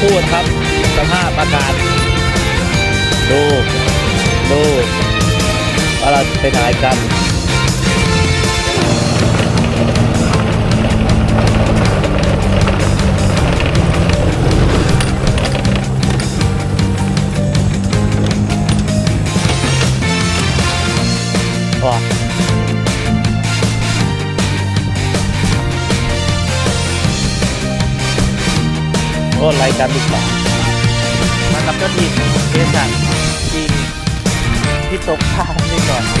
พูดครับ สภาพอากาศดูดูว่าเราจะไปไหนกันว้าโอ้รายการดีกว่ามากับเจ้าทีมเจสันทีมที่ตกข้างนี่ก่อนน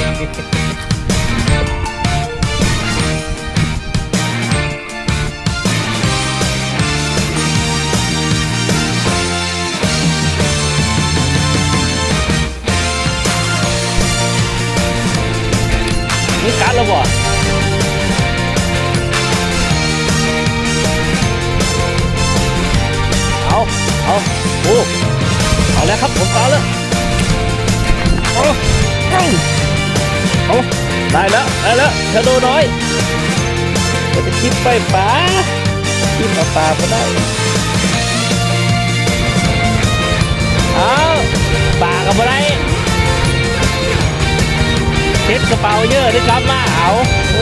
ี่การแล้วบ่เอา เอาโอ้เอาแล้วครับผมเอาแล้วเอาเอาเอาได้แล้วได้แล้วชะโดน้อยเราจะคิดไปป่าคิดเอาปลาก็ได้เอาปลากับอะไรเช็ดกระเป๋าเยอะได้กลับมาเอาเ